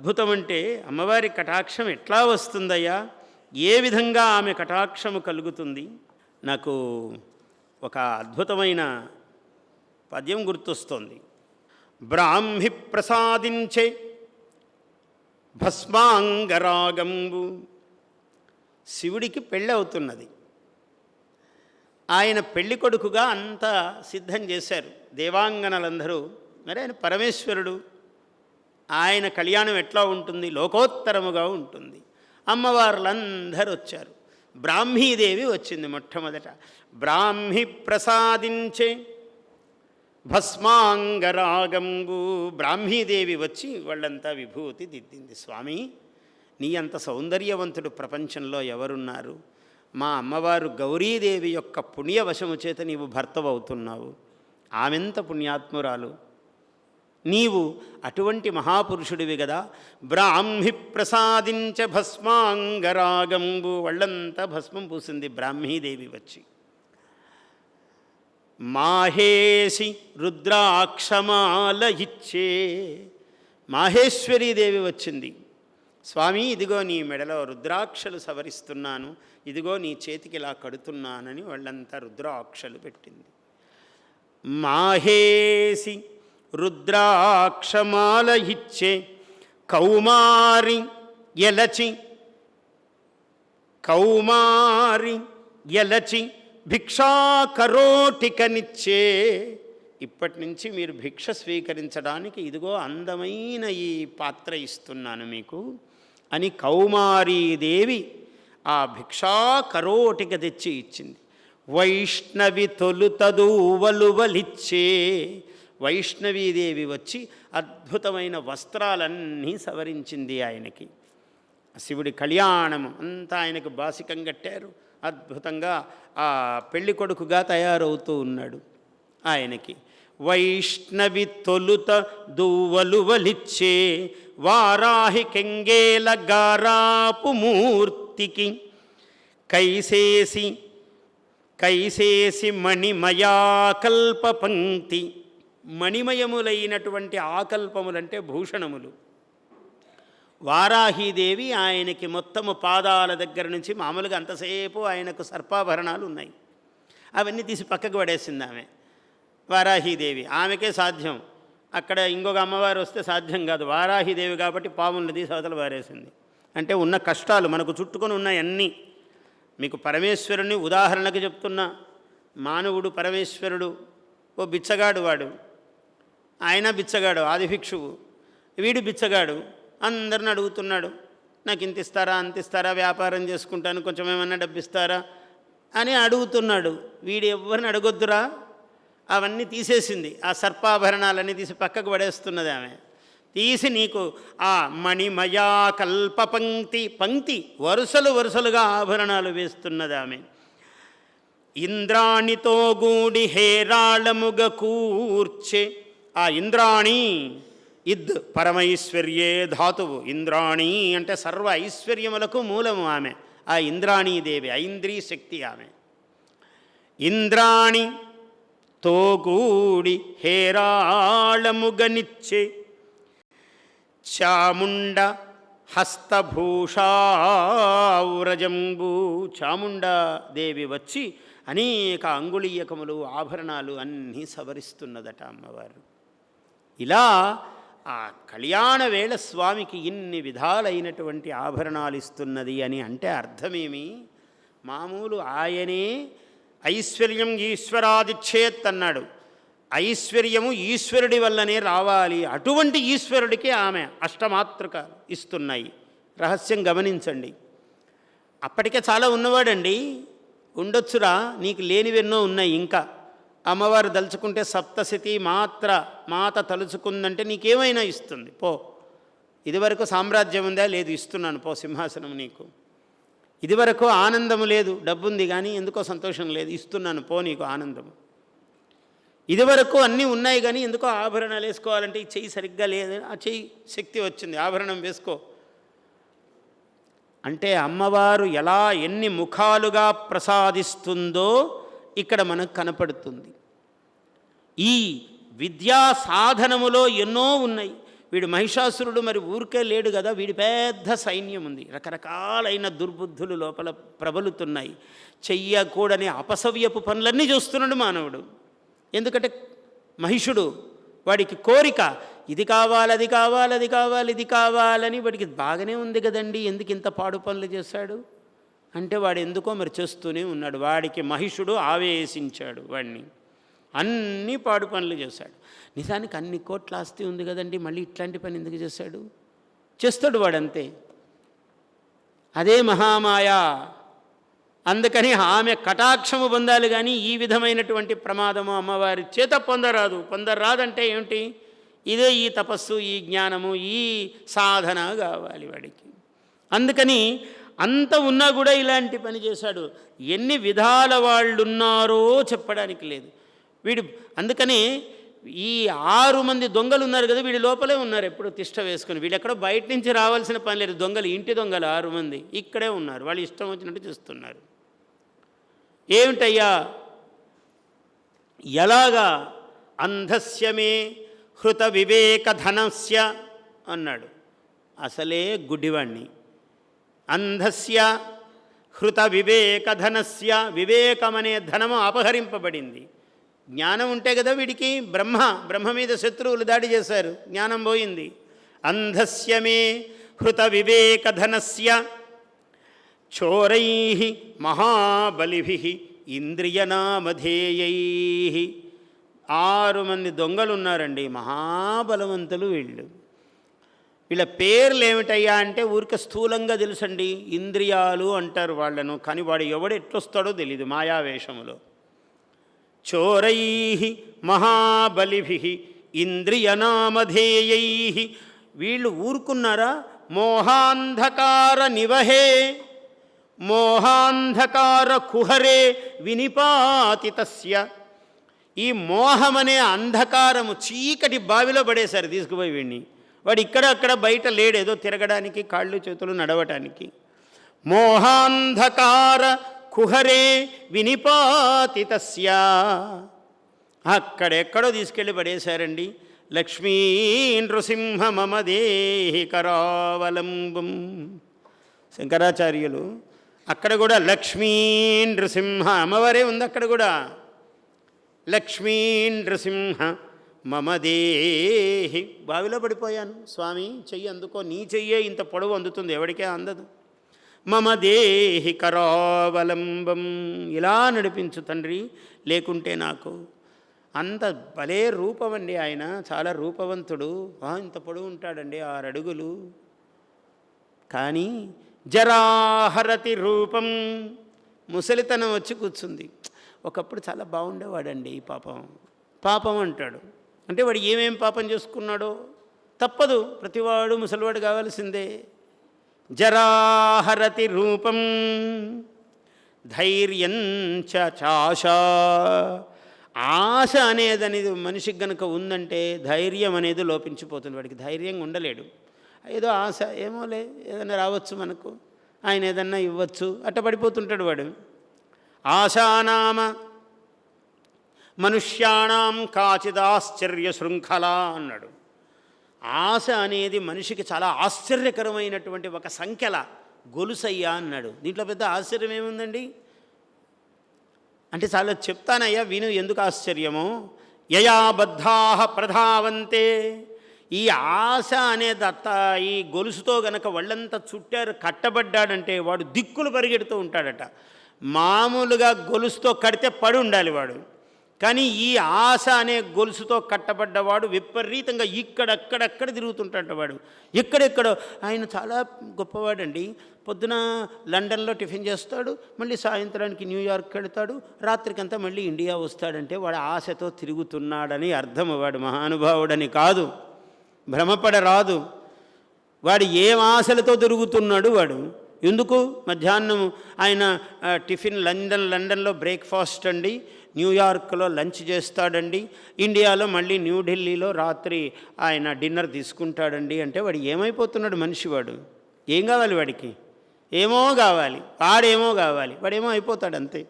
అద్భుతం అంటే అమ్మవారి కటాక్షం ఎట్లా వస్తుందయ్యా? ఏ విధంగా ఆమె కటాక్షము కలుగుతుంది? నాకు ఒక అద్భుతమైన పద్యం గుర్తొస్తోంది. బ్రాహ్మి ప్రసాదించే భస్మాంగరాగంబు. శివుడికి పెళ్ళి అవుతున్నది. ఆయన పెళ్ళి కొడుకుగా అంతా సిద్ధం చేశారు. దేవాంగనలందరూ. మరి ఆయన పరమేశ్వరుడు. ఆయన కళ్యాణం ఎట్లా ఉంటుంది? లోకోత్తరముగా ఉంటుంది. అమ్మవార్లందరూ వచ్చారు. బ్రాహ్మీదేవి వచ్చింది మొట్టమొదట. బ్రాహ్మి ప్రసాదించే భస్మాంగరాగంబు బ్రాహ్మీదేవి వచ్చి వాళ్ళంతా విభూతి దిద్దింది. స్వామి నీ అంత సౌందర్యవంతుడు ప్రపంచంలో ఎవరున్నారు? మా అమ్మవారు గౌరీదేవి యొక్క పుణ్యవశము చేత నీవు భర్తవవుతున్నావు. ఆమెంత పుణ్యాత్మురాలు. నీవు అటువంటి మహాపురుషుడివి కదా బ్రాహ్మి ప్రసాదించ భస్మాంగరాగంబు. వాళ్ళంతా భస్మం పూసింది బ్రాహ్మీదేవి వచ్చి. మాహేసి రుద్రాక్షమాల ఇచ్చే మాహేశ్వరీదేవి వచ్చింది. స్వామి ఇదిగో నీ మెడలో రుద్రాక్షలు సవరిస్తున్నాను. ఇదిగో నీ చేతికి ఇలా కడుతున్నానని వాళ్ళంతా రుద్రాక్షలు పెట్టింది. మాహేసి రుద్రాక్షమాల ఇచ్చే కౌమారి ఎలచి కౌమారి ఎలచి భిక్షాకరోటికనిచ్చే ఇప్పటి నుంచి మీరు భిక్ష స్వీకరించడానికి ఇదిగో అందమైన ఈ పాత్ర ఇస్తున్నాను మీకు అని కౌమారీదేవి ఆ భిక్షాకరోటిక తెచ్చి ఇచ్చింది వైష్ణవి తొలుతదూవలువలిచ్చే వైష్ణవీదేవి వచ్చి అద్భుతమైన వస్త్రాలన్నీ సవరించింది ఆయనకి. శివుడి కళ్యాణం అంతా ఆయనకు బాసికం కట్టారు. అద్భుతంగా ఆ పెళ్ళి కొడుకుగా తయారవుతూ ఉన్నాడు ఆయనకి. వైష్ణవి తొలుత దువ్వలువలిచ్చే వారాహి కెంగేల గారాపు మూర్తికి కైసేసి కైసేసి మణిమయాకల్ప పంక్తి మణిమయములైనటువంటి ఆకల్పములంటే భూషణములు. వారాహీదేవి ఆయనకి మొత్తము పాదాల దగ్గర నుంచి మామూలుగా అంతసేపు ఆయనకు సర్పాభరణాలు ఉన్నాయి. అవన్నీ తీసి పక్కకు పడేసింది ఆమె. వారాహీదేవి ఆమెకే సాధ్యం. అక్కడ ఇంకొక అమ్మవారు వస్తే సాధ్యం కాదు. వారాహీదేవి కాబట్టి పాములను తీసి అవతల పారేసింది. అంటే ఉన్న కష్టాలు మనకు చుట్టుకొని ఉన్నాయన్నీ. మీకు పరమేశ్వరుని ఉదాహరణకు చెప్తున్నా. మానవుడు పరమేశ్వరుడు. ఓ బిచ్చగాడు వాడు. ఆయన బిచ్చగాడు ఆదిభిక్షువు వీడు బిచ్చగాడు. అందరిని అడుగుతున్నాడు నాకు ఇంత ఇస్తారా అంత ఇస్తారా వ్యాపారం చేసుకుంటాను కొంచెం ఏమన్నా డబ్బిస్తారా? అని అడుగుతున్నాడు. వీడు ఎవరిని అడగొద్దురా? అవన్నీ తీసేసింది. ఆ సర్పాభరణాలన్నీ తీసి పక్కకు పడేస్తున్నది ఆమె. తీసి నీకు ఆ మణిమయా కల్ప పంక్తి పంక్తి వరుసలు వరుసలుగా ఆభరణాలు వేస్తున్నది ఆమె. ఇంద్రాణితో గూడి హేరాళముగ కూర్చే ఆ ఇంద్రాణి ఇద్ పరమైశ్వర్యే ధాతువు. ఇంద్రాణి అంటే సర్వ ఐశ్వర్యములకు మూలము ఆమె. ఆ ఇంద్రాణీదేవి ఐంద్రీ శక్తి ఆమె. ఇంద్రాణి తోగూడి హేరాళముగనిచ్చే చాముండ హస్తభూషావ్రజంబు చాముండాదేవి వచ్చి అనేక అంగుళీయకములు ఆభరణాలు అన్నీ సవరిస్తున్నదట అమ్మవారు. ఇలా ఆ కళ్యాణ వేళ స్వామికి ఇన్ని విధాలైనటువంటి ఆభరణాలు ఇస్తున్నది అని అంటే అర్థమేమి? మామూలు ఆయనే ఐశ్వర్యం ఈశ్వరాదిచ్చేత్ అన్నాడు. ఐశ్వర్యము ఈశ్వరుడి వల్లనే రావాలి. అటువంటి ఈశ్వరుడికి ఆమె అష్టమాతృక ఇస్తున్నాయి. రహస్యం గమనించండి. అప్పటికే చాలా ఉన్నవాడండి. ఉండొచ్చురా నీకు లేనివెన్నో ఉన్నాయి ఇంకా. అమ్మవారు దలుచుకుంటే సప్తశతి మాత్ర మాత తలుచుకుందంటే నీకేమైనా ఇస్తుంది. పో. ఇదివరకు సామ్రాజ్యం ఉందా? లేదు ఇస్తున్నాను. పో సింహాసనం నీకు. ఇదివరకు ఆనందము లేదు డబ్బుంది కానీ ఎందుకో సంతోషం లేదు ఇస్తున్నాను. పో నీకు ఆనందము. ఇదివరకు అన్నీ ఉన్నాయి కానీ ఎందుకో ఆభరణాలు వేసుకోవాలంటే ఈ చెయ్యి సరిగ్గా లేదు ఆ చెయ్యి శక్తి వచ్చింది ఆభరణం వేసుకో. అంటే అమ్మవారు ఎలా ఎన్ని ముఖాలుగా ప్రసాదిస్తుందో ఇక్కడ మనకు కనపడుతుంది. ఈ విద్యా సాధనములో ఎన్నో ఉన్నాయి. వీడు మహిషాసురుడు మరి ఊరికే లేడు కదా వీడి పెద్ద సైన్యం ఉంది. రకరకాలైన దుర్బుద్ధులు లోపల ప్రబలుతున్నాయి. చెయ్యకూడని అపసవ్యపు పనులన్నీ చూస్తున్నాడు మానవుడు. ఎందుకంటే మహిషుడు వాడికి కోరిక ఇది కావాలి అది కావాలి అది కావాలి ఇది కావాలని వాడికి బాగానే ఉంది కదండి. ఎందుకు ఇంత పాడు పనులు చేశాడు? అంటే వాడు ఎందుకో మరి చేస్తూనే ఉన్నాడు. వాడికి మహిషుడు ఆవేశించాడు వాడిని అన్ని పాడు పనులు చేశాడు. నిజానికి అన్ని కోట్ల ఆస్తి ఉంది కదండి మళ్ళీ ఇట్లాంటి పని ఎందుకు చేశాడు? చేస్తాడు వాడంతే. అదే మహామాయ. అందుకని ఆమె కటాక్షము పొందాలి కానీ ఈ విధమైనటువంటి ప్రమాదము అమ్మవారి చేత పొందరాదు. పొందరాదంటే ఏమిటి? ఇదే ఈ తపస్సు ఈ జ్ఞానము ఈ సాధన కావాలి వాడికి. అందుకని అంత ఉన్నా కూడా ఇలాంటి పని చేశాడు. ఎన్ని విధాల వాళ్ళు ఉన్నారో చెప్పడానికి లేదు. వీడు అందుకని ఈ ఆరు మంది దొంగలు ఉన్నారు కదా వీడి లోపలే ఉన్నారు ఎప్పుడు తిష్ట వేసుకొని. వీడు ఎక్కడో బయట నుంచి రావాల్సిన పని లేదు. దొంగలు ఇంటి దొంగలు ఆరు మంది ఇక్కడే ఉన్నారు. వాళ్ళు ఇష్టం వచ్చినట్టు చూస్తున్నారు. ఏమిటయ్యా? ఎలాగా? అంధస్యమే హృత వివేకధనస్య అన్నాడు. అసలే గుడ్డివాణ్ణి. అంధస్య హృత వివేకధనస్య వివేకమనే ధనము అపహరింపబడింది. జ్ఞానం ఉంటే కదా వీడికి బ్రహ్మ బ్రహ్మ మీద శత్రువులు దాడి చేశారు జ్ఞానం పోయింది. అంధస్యమే హృత వివేకధనస్య చోరై మహాబలిభి ఇంద్రియనామధేయై. ఆరు మంది దొంగలు ఉన్నారండి మహాబలవంతులు వీళ్ళు. వీళ్ళ పేర్లు ఏమిటయ్యా అంటే ఊరికే స్థూలంగా తెలుసండి. ఇంద్రియాలు అంటారు వాళ్ళను కానీ వాడు ఎవడు ఎట్లొస్తాడో తెలియదు మాయావేషములో చోరై మహాబలిభి ఇంద్రియనామధేయై. వీళ్ళు ఊరుకున్నారా? మోహాంధకార నివహే మోహాంధకార కుహరే వినిపాతితస్య ఈ మోహమనే అంధకారము చీకటి బావిలో పడేశారు తీసుకుపోయి వీడిని వాడు ఇక్కడ అక్కడ బయట లేడేదో తిరగడానికి కాళ్ళు చేతులు నడవటానికి. మోహాంధకార కుహరే వినిపాతితస్య అక్కడెక్కడో తీసుకెళ్ళి పడేశారండి. లక్ష్మీ నృసింహ మమ దేహి కరావలంబం. శంకరాచార్యులు అక్కడ కూడా లక్ష్మీ నృసింహ అమ్మవారే ఉంది అక్కడ కూడా. లక్ష్మీ నృసింహ మమదేహి బావిలో పడిపోయాను. స్వామి చెయ్యి అందుకో. నీ చెయ్యే ఇంత పొడవు అందుతుంది. ఎవరికే అందదు. మమదేహి కరావలంబం. ఇలా నడిపించు తండ్రి. లేకుంటే నాకు అంత భలే రూపమండి ఆయన. చాలా రూపవంతుడు. ఆ, ఇంత పొడవు ఉంటాడండి. ఆరడుగులు కానీ జరాహరతి రూపం. ముసలితనం వచ్చి కూర్చుంది. ఒకప్పుడు చాలా బాగుండేవాడండి ఈ పాపం. పాపం అంటాడు. అంటే వాడు ఏమేం పాపం చేసుకున్నాడో తప్పదు. ప్రతివాడు ముసలివాడు కావాల్సిందే. జరాహరతి రూపం ధైర్యం చ చాశ. ఆశ అనేది అనేది మనిషికి గనుక ఉందంటే ధైర్యం అనేది లోపించిపోతుంది. వాడికి ధైర్యంగా ఉండలేడు. ఏదో ఆశ ఏమోలే ఏదైనా రావచ్చు మనకు. ఆయన ఏదన్నా ఇవ్వచ్చు. అట్ట పడిపోతుంటాడు వాడు. ఆశానామ మనుష్యాణం కాచిదాశ్చర్య శృంఖల అన్నాడు. ఆశ అనేది మనిషికి చాలా ఆశ్చర్యకరమైనటువంటి ఒక సంఖ్యల గొలుసయ్యా అన్నాడు. దీంట్లో పెద్ద ఆశ్చర్యం ఏముందండి? అంటే చాలా చెప్తానయ్యా విను ఎందుకు ఆశ్చర్యమో? యయా బద్ధా ప్రధావంతే. ఈ ఆశ అనే దత్త ఈ గొలుసుతో గనక వాళ్ళంతా చుట్టారు కట్టబడ్డాడంటే వాడు దిక్కులు పరిగెడుతూ ఉంటాడట. మామూలుగా గొలుసుతో కడితే పడి ఉండాలి వాడు. కానీ ఈ ఆశ అనే గొలుసుతో కట్టబడ్డవాడు విపరీతంగా ఇక్కడక్కడక్కడ తిరుగుతుంటాడు వాడు. ఎక్కడెక్కడో. ఆయన చాలా గొప్పవాడండి. పొద్దున లండన్లో టిఫిన్ చేస్తాడు మళ్ళీ సాయంత్రానికి న్యూయార్క్ వెళ్తాడు రాత్రికంతా మళ్ళీ ఇండియా వస్తాడంటే వాడు ఆశతో తిరుగుతున్నాడని అర్థం వాడు మహానుభావుడని కాదు. భ్రమపడరాదు. వాడు ఏం ఆశలతో తిరుగుతున్నాడు వాడు? ఎందుకు? మధ్యాహ్నం ఆయన టిఫిన్ లండన్ లండన్లో బ్రేక్ఫాస్ట్ అండి. న్యూయార్క్లో లంచ్ చేస్తాడండి. ఇండియాలో మళ్ళీ న్యూఢిల్లీలో రాత్రి ఆయన డిన్నర్ తీసుకుంటాడండి అంటే వాడు ఏమైపోతున్నాడు మనిషి వాడు ఏం కావాలి వాడికి? ఏమో కావాలి. వాడేమో కావాలి. వాడేమో అయిపోతాడు అంతే.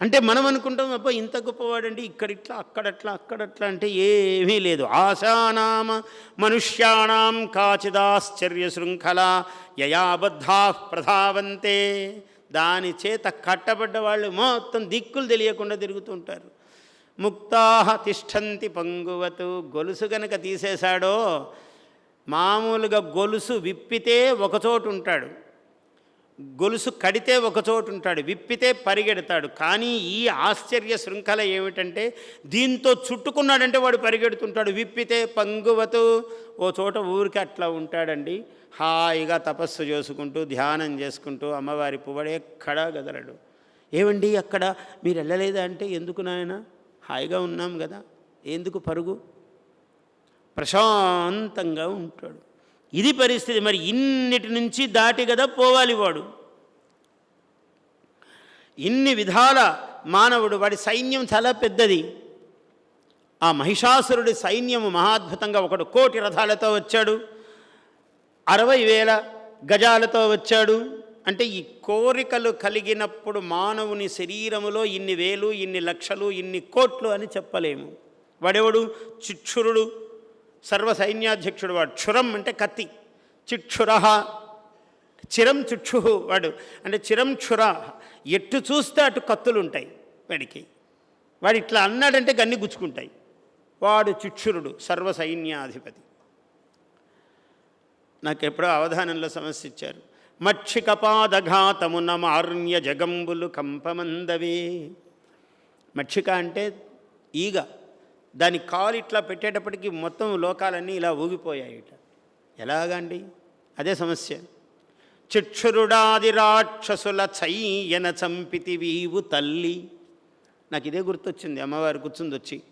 అంటే మనం అనుకుంటాం అబ్బా ఇంత గొప్పవాడండి ఇక్కడిట్లా అక్కడట్లా అక్కడట్లా అంటే ఏమీ లేదు. ఆశానామ మనుష్యాణం కాచిదాశ్చర్య శృంఖల యయాబద్ధా ప్రధావంతే. దాని చేత కట్టబడ్డ వాళ్ళు మొత్తం దిక్కులు తెలియకుండా తిరుగుతుంటారు ముక్తాహ తిష్టంతి పంగువతు గొలుసు గనక తీసేశాడో మామూలుగా గొలుసు విప్పితే ఒకచోటు ఉంటాడు. గొలుసు కడితే ఒకచోటు ఉంటాడు విప్పితే పరిగెడతాడు. కానీ ఈ ఆశ్చర్య శృంఖల ఏమిటంటే దీంతో చుట్టుకున్నాడంటే వాడు పరిగెడుతుంటాడు. విప్పితే పంగువతు ఓ చోట ఊరికి అట్లా ఉంటాడండి. హాయిగా తపస్సు చేసుకుంటూ ధ్యానం చేసుకుంటూ అమ్మవారి పువ్వడే ఎక్కడా గదలడు. ఏమండి అక్కడ? మీరు వెళ్ళలేదా అంటే ఎందుకు నాయన? హాయిగా ఉన్నాం కదా ఎందుకు పరుగు? ప్రశాంతంగా ఉంటాడు. ఇది పరిస్థితి. మరి ఇన్నిటి నుంచి దాటి కదా పోవాలి వాడు. ఇన్ని విధాల మానవుడు వాడి సైన్యం చాలా పెద్దది. ఆ మహిషాసురుడి సైన్యము మహాద్భుతంగా ఒకడు కోటి రథాలతో వచ్చాడు. అరవై వేల గజాలతో వచ్చాడు. అంటే ఈ కోరికలు కలిగినప్పుడు మానవుని శరీరములో ఇన్ని వేలు ఇన్ని లక్షలు ఇన్ని కోట్లు అని చెప్పలేము. వాడెవడు? చిక్షురుడు. సర్వ సైన్యాధ్యక్షుడు వాడు. క్షురం అంటే కత్తి. చిక్షుర. చిరం చుక్షు వాడు. అంటే చిరం క్షుర. ఎట్టు చూస్తే అటు కత్తులు ఉంటాయి వాడికి. వాడు ఇట్లా అన్నాడంటే గన్ని గుచ్చుకుంటాయి. వాడు చిక్షురుడు సర్వ సైన్యాధిపతి నాకు ఎప్పుడో అవధానంలో సమస్య ఇచ్చారు మక్షికపాదఘాతమున మార్య జగంబులు కంపమందవి. మక్షిక అంటే ఈగ. దాని కాలు ఇట్లా పెట్టేటప్పటికి మొత్తం లోకాలన్నీ ఇలా ఊగిపోయాయిట. ఎలాగండి? అదే సమస్య. చిక్షురుడాది రాక్షసుల చయ్యన చంపితి వీవు తల్లి. నాకు ఇదే గుర్తొచ్చింది అమ్మవారి కూర్చుంది వచ్చి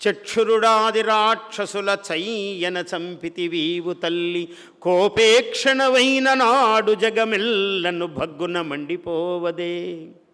చక్షురుడాది రాక్షసుల చయ్యన చంపితి వీవు తల్లి కోపేక్షణవైన నాడు జగమెల్లను భగ్గున మండిపోవదే.